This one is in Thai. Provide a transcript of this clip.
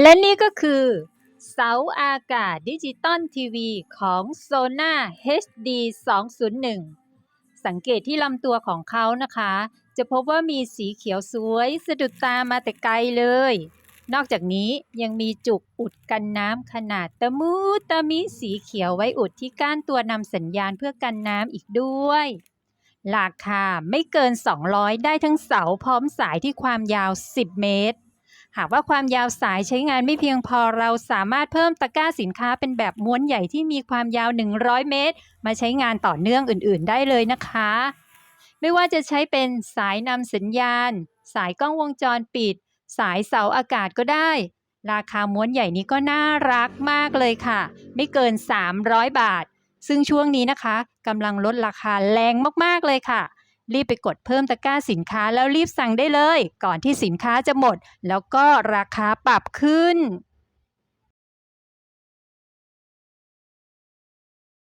และนี่ก็คือ เสาอากาศดิจิตอลทีวีของ s o n a HD 201 สังเกตที่ลำตัวของเขานะคะ จะพบว่ามีสีเขียวสวย สะดุดตามาแต่ไกลเลย นอกจากนี้ยังมีจุกอุดกันน้ำขนาดตะมูตะมิสีเขียวไว้อุดที่ก้านตัวนำสัญญาณเพื่อกันน้ำอีกด้วยราคาไม่เกิน 200 ได้ทั้งเสาพร้อมสายที่ความยาว 10 เมตร หากว่าความยาวสายใช้งานไม่เพียงพอเราสามารถเพิ่มตะกร้าสินค้าเป็นแบบม้วนใหญ่ที่มีความยาว 100 เมตร มาใช้งานต่อเนื่องอื่น ๆ ได้เลยนะคะ ไม่ว่าจะใช้เป็นสายนำสัญญาณ สายกล้องวงจรปิด สายเสาอากาศก็ได้ ราคาม้วนใหญ่นี้ก็น่ารักมากเลยค่ะ ไม่เกิน 300 บาท ซึ่งช่วงนี้นะคะกำลังลดราคาแรงมากๆเลยค่ะ รีบไปกดเพิ่มตะกร้าสินค้าแล้วรีบสั่งได้เลย ก่อนที่สินค้าจะหมด แล้วก็ราคาปรับขึ้น